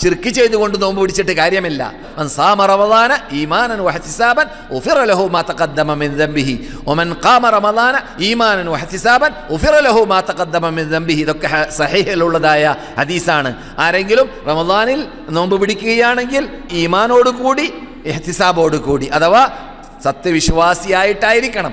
ഷിർക്ക് ചെയ്തുകൊണ്ട് നോമ്പ് പിടിച്ചിട്ട് കാര്യമില്ല. സാമ ലഹു മാ തഖദ്ദമ മിൻ ഖാമ ലഹു മാ തഖദ്ദമ മിൻ ഇതൊക്കെ സഹീഹിലുള്ളതായ ഹദീസാണ്. ആരെങ്കിലും റമദാനിൽ നോമ്പ് പിടിക്കുകയാണെങ്കിൽ ഈമാനോട് കൂടി എഹ്തിസാബോട് കൂടി അഥവാ സത്യവിശ്വാസിയായിട്ടായിരിക്കണം.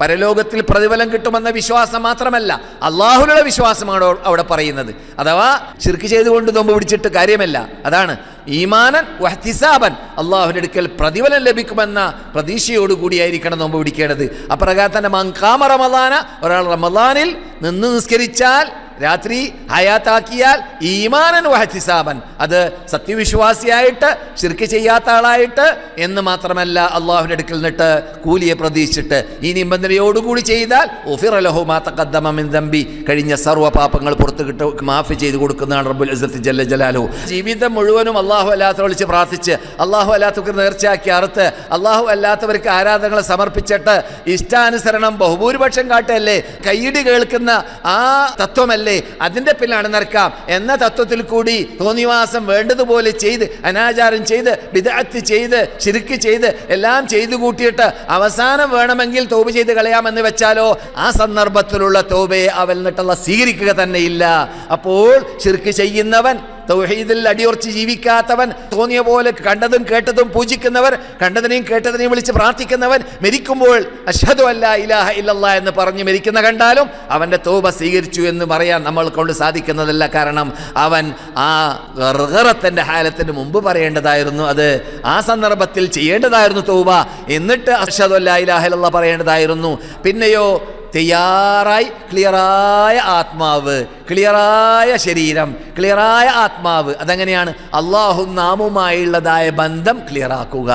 പരലോകത്തിൽ പ്രതിഫലം കിട്ടുമെന്ന വിശ്വാസം മാത്രമല്ല അള്ളാഹുലുള്ള വിശ്വാസമാണ് അവിടെ- പറയുന്നത്. അഥവാ ശിർക്ക് ചെയ്തുകൊണ്ട് നോമ്പ് പിടിച്ചിട്ട് കാര്യമല്ല. അതാണ് ഈമാനൻ വഹ്തിസാബൻ അള്ളാഹുവിന്റെ അടുക്കൽ പ്രതിഫലം ലഭിക്കുമെന്ന പ്രതീക്ഷയോടുകൂടിയായിരിക്കണം നോമ്പ് പിടിക്കേണ്ടത്. അപ്രകാരം തന്നെ മങ്കാമ റമദാന ഒരാൾ റമദാനിൽ നിന്ന് നിസ്കരിച്ചാൽ രാത്രി ഹയാത്താക്കിയാൽ ഈമാനൻ വഹത്തിസാബൻ അത് സത്യവിശ്വാസിയായിട്ട് ശിർക്ക് ചെയ്യാത്ത ആളായിട്ട് എന്ന് മാത്രമല്ല അള്ളാഹുവിന്റെ അടുക്കൽ നിന്നിട്ട് കൂലിയെ പ്രതീക്ഷിച്ചിട്ട്. ഈ നിബന്ധനയോടുകൂടി ചെയ്താൽ ഒഫിറലഹു മാത്തക്കദ്ദമിൻ തമ്പി കഴിഞ്ഞ സർവ പാപങ്ങൾ പുറത്ത് കിട്ട മാഫി ചെയ്ത് കൊടുക്കുന്നതാണ് റബ്ബുൽ ഇസ്സത്ത് ജല്ല ജലാലു. ജീവിതം മുഴുവനും അള്ളാഹു അല്ലാത്ത വിളിച്ച് പ്രാർത്ഥിച്ച് അള്ളാഹു അല്ലാത്തവർക്ക് നേർച്ചയാക്കി അറുത്ത് അള്ളാഹു അല്ലാത്തവർക്ക് ആരാധനകൾ സമർപ്പിച്ചിട്ട് ഇഷ്ടാനുസരണം ബഹുഭൂരിപക്ഷം കാട്ടല്ലേ കൈയിടി കേൾക്കുന്ന ആ തത്വമല്ലേ? അതിന്റെ പിന്നാണ് നടക്കാം. എന്ന തത്വത്തിൽ കൂടി തോന്നിവാസം വേണ്ടതുപോലെ ചെയ്ത് അനാചാരം ചെയ്ത് വിദഗ്ധ ചെയ്ത് ശിരുക്ക് ചെയ്ത് എല്ലാം ചെയ്തു കൂട്ടിയിട്ട് അവസാനം വേണമെങ്കിൽ തോപ് ചെയ്ത് കളയാമെന്ന് വെച്ചാലോ ആ സന്ദർഭത്തിലുള്ള തോബയെ അവൽ നിട്ടുള്ള സ്വീകരിക്കുക തന്നെയില്ല. അപ്പോൾ ശിർക്ക് ചെയ്യുന്നവൻ തൗഹീദിൽ അടിയുറച്ച് ജീവിക്കാത്തവൻ തോന്നിയ പോലെ കണ്ടതും കേട്ടതും പൂജിക്കുന്നവർ കണ്ടതിനെയും കേട്ടതിനെയും വിളിച്ച് പ്രാർത്ഥിക്കുന്നവൻ മരിക്കുമ്പോൾ അഷ്ഹദു അല്ല ഇലാഹ ഇല്ലല്ലാ എന്ന് പറഞ്ഞ് മരിക്കുന്ന കണ്ടാലും അവന്റെ തോബ സ്വീകരിച്ചു എന്ന് പറയാൻ നമ്മൾ കൊണ്ട് സാധിക്കുന്നതല്ല. കാരണം അവൻ ആ ഗർഗറത്തിന്റെ ഹാലത്തിന് മുമ്പ് പറയേണ്ടതായിരുന്നു. അത് ആ സന്ദർഭത്തിൽ ചെയ്യേണ്ടതായിരുന്നു തോബ. എന്നിട്ട് അഷ്ഹദു അല്ല ഇലാഹ ഇല്ലല്ലാ പറയേണ്ടതായിരുന്നു. പിന്നെയോ തയ്യാറായി ക്ലിയറായ ആത്മാവ് ക്ലിയറായ ശരീരം ക്ലിയറായ ആത്മാവ്. അതെങ്ങനെയാണ്? അള്ളാഹു നാമുമായുള്ളതായ ബന്ധം ക്ലിയറാക്കുക.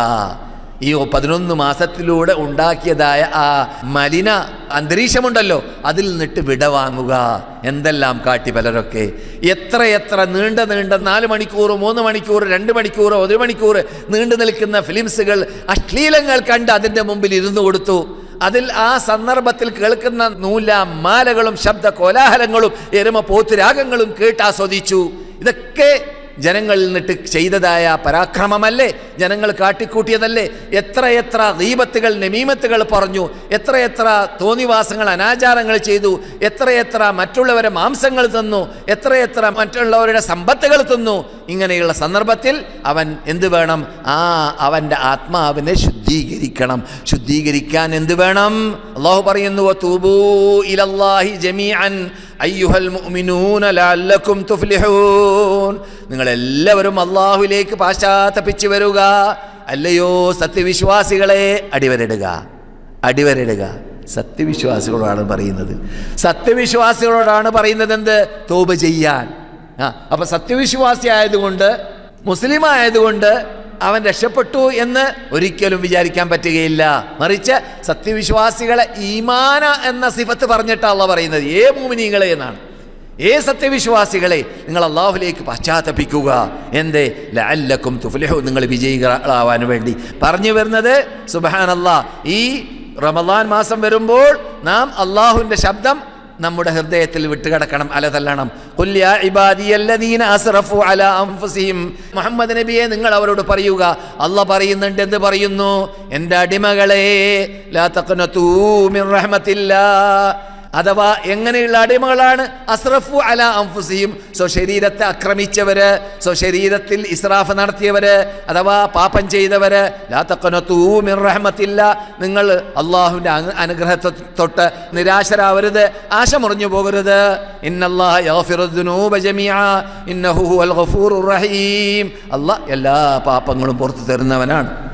ഈ പതിനൊന്ന് മാസത്തിലൂടെ ഉണ്ടാക്കിയതായ ആ മലിന അന്തരീക്ഷമുണ്ടല്ലോ അതിൽ നിന്നിട്ട് വിടവാങ്ങുക എന്തെല്ലാം കാട്ടി പലരൊക്കെ. എത്ര എത്ര നീണ്ട നീണ്ട നാല് മണിക്കൂർ മൂന്ന് മണിക്കൂർ രണ്ട് മണിക്കൂർ ഒരു മണിക്കൂർ നീണ്ടു നിൽക്കുന്ന ഫിലിംസുകൾ അശ്ലീലങ്ങൾ കണ്ട് അതിന്റെ മുമ്പിൽ ഇരുന്നു കൊടുത്തു. അതിൽ ആ സന്ദർഭത്തിൽ കേൾക്കുന്ന നൂല മാലകളും ശബ്ദ കോലാഹലങ്ങളും എരുമ പോത്തുരാഗങ്ങളും കേട്ടാസ്വദിച്ചു ഇതൊക്കെ ജനങ്ങളിൽ നിന്നിട്ട് ചെയ്തതായ പരാക്രമമല്ലേ? ജനങ്ങൾ കാട്ടിക്കൂട്ടിയതല്ലേ? എത്രയെത്ര എത്ര ദീപത്തുകൾ നമീമത്തുകൾ പറഞ്ഞു എത്ര എത്ര തോന്നിവാസങ്ങൾ അനാചാരങ്ങൾ ചെയ്തു എത്രയെത്ര മറ്റുള്ളവരെ മാംസങ്ങൾ തന്നു എത്രയെത്ര മറ്റുള്ളവരുടെ സമ്പത്തുകൾ തന്നു. ഇങ്ങനെയുള്ള സന്ദർഭത്തിൽ അവൻ എന്ത് വേണം? ആ അവന്റെ ആത്മാവിനെ ശുദ്ധീകരിക്കണം. ശുദ്ധീകരിക്കാൻ എന്ത് വേണം? അള്ളാഹു പറയുന്നു "വതൂബൂ ഇലല്ലാഹി ജമീഅൻ. അയ്യുഹൽ മുഅ്മിനൂന ലഅല്ലകും തുഫ്ലിഹൂൻ. നിങ്ങളെല്ലാവരും അള്ളാഹുവിലേക്ക് പാശ്ചാത്തപിച്ചു വരിക. അല്ലയോ സത്യവിശ്വാസികളെ അടിവരിടുക അടിവരിടുക സത്യവിശ്വാസികളോടാണ് പറയുന്നത്. സത്യവിശ്വാസികളോടാണ് പറയുന്നത് എന്ത് തോപ ചെയ്യാൻ. ആ അപ്പൊ സത്യവിശ്വാസി ആയതുകൊണ്ട് മുസ്ലിം ആയതുകൊണ്ട് അവൻ രക്ഷപ്പെട്ടു എന്ന് ഒരിക്കലും വിചാരിക്കാൻ പറ്റുകയില്ല. മറിച്ച് സത്യവിശ്വാസികളെ ഈമാന എന്ന സിഫത്ത് പറഞ്ഞിട്ടല്ല പറയുന്നത്. ഏ മൂമിനീങ്ങളെ എന്നാണ്. ഏ സത്യവിശ്വാസികളെ നിങ്ങൾ അള്ളാഹുലേക്ക് പശ്ചാത്തപിക്കുക. എന്തേ? ലഅല്ലക്കും തുഫ്ലഹു. നിങ്ങൾ വിജയികളാവാൻ വേണ്ടി പറഞ്ഞു വരുന്നത് സുബഹാനല്ലാ ഈ റമദാൻ മാസം വരുമ്പോൾ നാം അള്ളാഹുവിന്റെ ശബ്ദം നമ്മുടെ ഹൃദയത്തിൽ വിട്ടുകിടക്കണം. തല്ലണം അലാ അൻഫുസിഹിം. മുഹമ്മദ് നബിയെ നിങ്ങൾ അവരോട് പറയുക. അല്ല പറയുന്നുണ്ട്. എന്ന് പറയുന്നു? എന്റെ അടിമകളെ ലാ തഖ്നതൂ മിൻ അഥവാ എങ്ങനെയുള്ള അടിമകളാണ്? അസ്രഫു അല അംഫുസിയും സ്വശരീരത്തെ ആക്രമിച്ചവര് സ്വശരീരത്തിൽ ഇസ്രാഫ് നടത്തിയവര് അഥവാ പാപം ചെയ്തവര് റഹ്മത്തില്ല. നിങ്ങൾ അള്ളാഹുവിന്റെ അനുഗ്രഹത്തെ തൊട്ട് നിരാശരാവരുത് ആശ മുറിഞ്ഞു പോകരുത്. ഇന്നല്ലാഹ് എല്ലാ പാപങ്ങളും പുറത്തു തരുന്നവനാണ്.